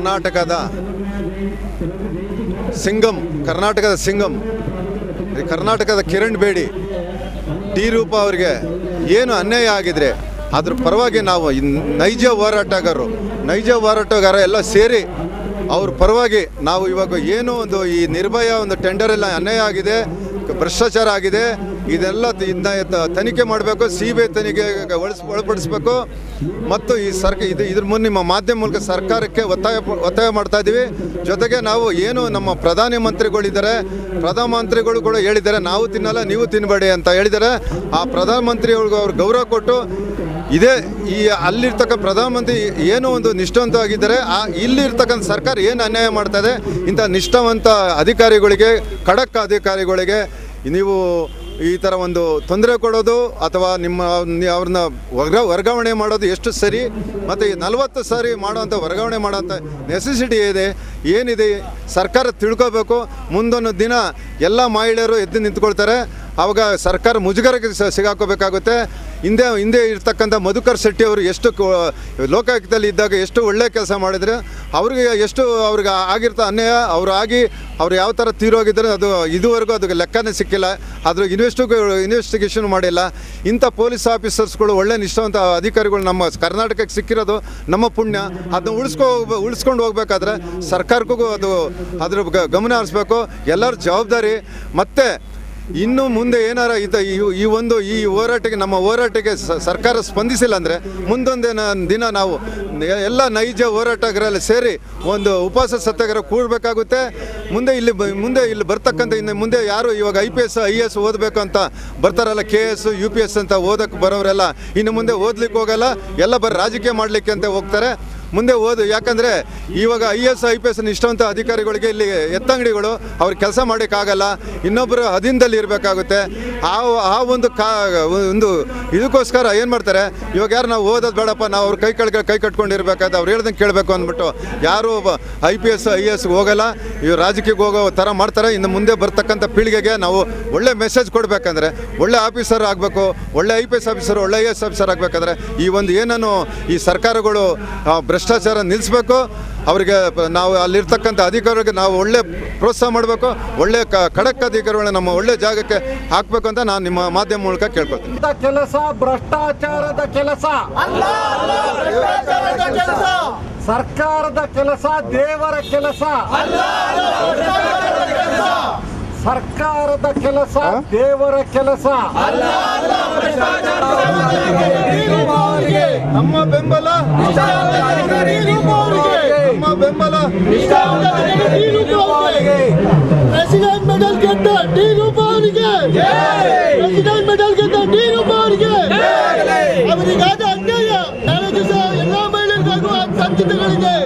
ಕರ್ನಾಟಕದ ಸಿಂಗಂ ಕರ್ನಾಟಕದ ಸಿಂಗಂ. ಕರ್ನಾಟಕದ ಕಿರಣ್ ಬೇಡಿ, ಟಿ ರೂಪ ಅವರಿಗೆ ಏನು ಅನ್ಯಾಯ ಆಗಿದ್ರೆ ಅದ್ರ ಪರವಾಗಿ ನಾವು ನೈಜ ಹೋರಾಟಗಾರರು, ನೈಜ ಹೋರಾಟಗಾರ ಎಲ್ಲ ಸೇರಿ ಅವ್ರ ಪರವಾಗಿ ನಾವು ಇವಾಗ ಏನು ಒಂದು ಈ ನಿರ್ಭಯ ಒಂದು ಟೆಂಡರ್ ಎಲ್ಲ ಅನ್ಯಾಯ ಆಗಿದೆ, ಭ್ರಷ್ಟಾಚಾರ ಆಗಿದೆ ಇದೆಲ್ಲ ತ- ಇದ್ನ ತನಿಖೆ ಮಾಡಬೇಕು ಸಿ ಬಿ ಐ ತನಿಖೆಗೆ ಒಳಸ್ ಒಳಪಡಿಸ್ಬೇಕು. ಮತ್ತು ಈ ಸರ್ಕ ಇದು ಇದ್ರ ಮುನ್ನ ನಿಮ್ಮ ಮಾಧ್ಯಮ ಮೂಲಕ ಸರ್ಕಾರಕ್ಕೆ ಒತ್ತಾಯ ಒತ್ತಾಯ ಮಾಡ್ತಾ ಇದ್ದೀವಿ ಜೊತೆಗೆ ನಾವು ಏನು ನಮ್ಮ ಪ್ರಧಾನಿ ಮಂತ್ರಿಗಳಿದ್ದಾರೆ, ಪ್ರಧಾನಮಂತ್ರಿಗಳು ಕೂಡ ಹೇಳಿದ್ದಾರೆ, ನಾವು ತಿನ್ನಲ್ಲ, ನೀವು ತಿನ್ನಬೇಡಿ ಅಂತ ಹೇಳಿದ್ದಾರೆ. ಆ ಪ್ರಧಾನಮಂತ್ರಿಗಳಿಗೂ ಅವ್ರು ಗೌರವ ಕೊಟ್ಟು, ಇದೇ ಈ ಅಲ್ಲಿರ್ತಕ್ಕ ಪ್ರಧಾನಮಂತ್ರಿ ಏನು ಒಂದು ನಿಷ್ಠಾವಂತವಾಗಿದ್ದಾರೆ, ಆ ಇಲ್ಲಿರ್ತಕ್ಕಂಥ ಸರ್ಕಾರ ಏನು ಅನ್ಯಾಯ ಮಾಡ್ತಾ ಇದೆ, ಇಂಥ ನಿಷ್ಠಾವಂತ ಅಧಿಕಾರಿಗಳಿಗೆ, ಖಡಕ್ ಅಧಿಕಾರಿಗಳಿಗೆ, ನೀವು ಈ ಥರ ಒಂದು ತೊಂದರೆ ಕೊಡೋದು ಅಥವಾ ನಿಮ್ಮ ಅವ್ರನ್ನ ವರ್ಗ ವರ್ಗಾವಣೆ ಮಾಡೋದು ಎಷ್ಟು ಸರಿ, ಮತ್ತು ನಲವತ್ತು ಸಾರಿ ಮಾಡೋವಂಥ ವರ್ಗಾವಣೆ ಮಾಡೋಂಥ ನೆಸೆಸಿಟಿ ಇದೆ, ಏನಿದೆ ಸರ್ಕಾರ ತಿಳ್ಕೋಬೇಕು. ಮುಂದೊಂದು ದಿನ ಎಲ್ಲ ಮಹಿಳೆಯರು ಎದ್ದು ನಿಂತ್ಕೊಳ್ತಾರೆ. ಆವಾಗ ಸರ್ಕಾರ ಮುಜುಗರಕ್ಕೆ ಸಿಗಾಕೋಬೇಕಾಗುತ್ತೆ. ಹಿಂದೆ ಹಿಂದೆ ಇರ್ತಕ್ಕಂಥ ಮಧುಕರ್ ಶೆಟ್ಟಿ ಅವರು ಎಷ್ಟು ಲೋಕಾಯುಕ್ತದಲ್ಲಿ ಇದ್ದಾಗ ಎಷ್ಟು ಒಳ್ಳೆ ಕೆಲಸ ಮಾಡಿದರೆ ಅವ್ರಿಗೆ ಎಷ್ಟು ಅವ್ರಿಗೆ ಆಗಿರ್ತ ಅನ್ಯಾಯ, ಅವರು ಆಗಿ ಅವ್ರು ಯಾವ ಥರ ತೀರೋಗಿದ್ದಾರೆ ಅದು ಇದುವರೆಗೂ ಅದಕ್ಕೆ ಲೆಕ್ಕನೇ ಸಿಕ್ಕಿಲ್ಲ. ಅದ್ರ ಇನ್ವೆಸ್ಟು ಇನ್ವೆಸ್ಟಿಗೇಷನ್ ಮಾಡಿಲ್ಲ. ಇಂಥ ಪೊಲೀಸ್ ಆಫೀಸರ್ಸ್ಗಳು ಒಳ್ಳೆ ನಿಷ್ಠಾವಂತ ಅಧಿಕಾರಿಗಳು ನಮ್ಮ ಕರ್ನಾಟಕಕ್ಕೆ ಸಿಕ್ಕಿರೋದು ನಮ್ಮ ಪುಣ್ಯ. ಅದನ್ನ ಉಳಿಸ್ಕೊ ಉಳಿಸ್ಕೊಂಡು ಹೋಗ್ಬೇಕಾದ್ರೆ ಸರ್ಕಾರಕ್ಕೂ ಅದು ಅದ್ರ ಗಮನ ಹರಿಸ್ಬೇಕು. ಎಲ್ಲರ ಜವಾಬ್ದಾರಿ. ಮತ್ತು ಇನ್ನು ಮುಂದೆ ಏನಾರ ಈ- ಒಂದು ಈ ಹೋರಾಟಕ್ಕೆ, ನಮ್ಮ ಹೋರಾಟಕ್ಕೆ ಸರ್ಕಾರ ಸ್ಪಂದಿಸಿಲ್ಲ ಅಂದರೆ ಮುಂದೊಂದಿನ ದಿನ ನಾವು ಎಲ್ಲ ನೈಜ ಹೋರಾಟಗಾರಲ್ಲಿ ಸೇರಿ ಒಂದು ಉಪವಾಸ ಸತ್ಯಾಗ್ರಹ ಕೂಡಬೇಕಾಗುತ್ತೆ. ಮುಂದೆ ಇಲ್ಲಿ ಮುಂದೆ ಇಲ್ಲಿ ಬರ್ತಕ್ಕಂಥ ಇನ್ನು ಮುಂದೆ ಯಾರು ಇವಾಗ I P S I S ಓದಬೇಕು ಅಂತ ಬರ್ತಾರಲ್ಲ K S U P S ಅಂತ ಓದಕ್ಕೆ ಬರೋರೆಲ್ಲ ಇನ್ನು ಮುಂದೆ ಓದ್ಲಿಕ್ಕೆ ಹೋಗಲ್ಲ. ಎಲ್ಲ ಬರೀ ರಾಜಕೀಯ ಮಾಡಲಿಕ್ಕೆ ಅಂತ ಹೋಗ್ತಾರೆ. ಮುಂದೆ ಓದು. ಯಾಕಂದರೆ ಇವಾಗ I S, I P S ಅಧಿಕಾರಿಗಳಿಗೆ ಇಲ್ಲಿ ಎತ್ತಂಗಡಿಗಳು ಅವ್ರು ಕೆಲಸ ಮಾಡೋಕ್ಕಾಗಲ್ಲ. ಇನ್ನೊಬ್ಬರು ಅಧೀನದಲ್ಲಿ ಇರಬೇಕಾಗುತ್ತೆ. ಆ ಆ ಒಂದು ಕಾ, ಒಂದು ಇದಕ್ಕೋಸ್ಕರ ಏನು ಮಾಡ್ತಾರೆ, ಇವಾಗ ಯಾರು ನಾವು ಓದೋದು ಬೇಡಪ್ಪ, ನಾವು ಅವ್ರ ಕೈ ಕೆಳಗೆ ಕೈ ಕಟ್ಕೊಂಡಿರ್ಬೇಕಾದ್ರೆ ಅವ್ರು ಹೇಳ್ದಂಗೆ ಕೇಳಬೇಕು ಅಂದ್ಬಿಟ್ಟು ಯಾರು I P S, I S ಹೋಗಲ್ಲ, ಇವ್ರು ರಾಜಕೀಯಕ್ಕೆ ಹೋಗೋ ಥರ ಮಾಡ್ತಾರೆ. ಇನ್ನು ಮುಂದೆ ಬರ್ತಕ್ಕಂಥ ಪೀಳಿಗೆಗೆ ನಾವು ಒಳ್ಳೆ ಮೆಸೇಜ್ ಕೊಡಬೇಕಂದ್ರೆ, ಒಳ್ಳೆ ಆಫೀಸರ್ ಆಗಬೇಕು, ಒಳ್ಳೆ ಐ ಪಿ ಎಸ್ ಆಫೀಸರ್ ಒಳ್ಳೆ ಐ ಎಸ್ ಆಫೀಸರ್ ಆಗಬೇಕಾದ್ರೆ ಈ ಒಂದು ಏನನ್ನು ಈ ಸರ್ಕಾರಗಳು ಭ್ರಷ್ಟಾಚಾರ ನಿಲ್ಲಿಸ್ಬೇಕು. ಅವರಿಗೆ ನಾವು ಅಲ್ಲಿರ್ತಕ್ಕಂಥ ಅಧಿಕಾರಿಗೆ ನಾವು ಒಳ್ಳೆ ಪ್ರೋತ್ಸಾಹ ಮಾಡಬೇಕು. ಒಳ್ಳೆ ಕ ಖಡಕ್ ಅಧಿಕಾರಿಗಳನ್ನ ನಮ್ಮ ಒಳ್ಳೆ ಜಾಗಕ್ಕೆ ಹಾಕಬೇಕು ಅಂತ ನಾನು ನಿಮ್ಮ ಮಾಧ್ಯಮ ಮೂಲಕ ಕೇಳ್ಕೊಳ್ತೀನಿ. ದ ಕೆಲಸ ಭ್ರಷ್ಟಾಚಾರದ ಕೆಲಸ. ಸರ್ಕಾರದ ಕೆಲಸ ದೇವರ ಕೆಲಸ. ಸರ್ಕಾರದ ಕೆಲಸ ದೇವರ ಕೆಲಸ. ನಮ್ಮ ಬೆಂಬಲ ಪ್ರೆಸಿಡೆಂಟ್ ಮೆಡಲ್ ಗೆದ್ದ ಡಿ ರೂಪ ಅವರಿಗೆ ಪ್ರೆಸಿಡೆಂಟ್ ಮೆಡಲ್ ಗೆದ್ದ ಡಿ ರೂಪ ಅವರಿಗೆ ಅವರಿಗಾದ ಅನ್ಯಾಯ ನಾಳೆ ದಿವಸ ಎಲ್ಲ ಮಹಿಳೆಯರಿಗಾಗುವ ಸಾಧ್ಯತೆಗಳಿದೆ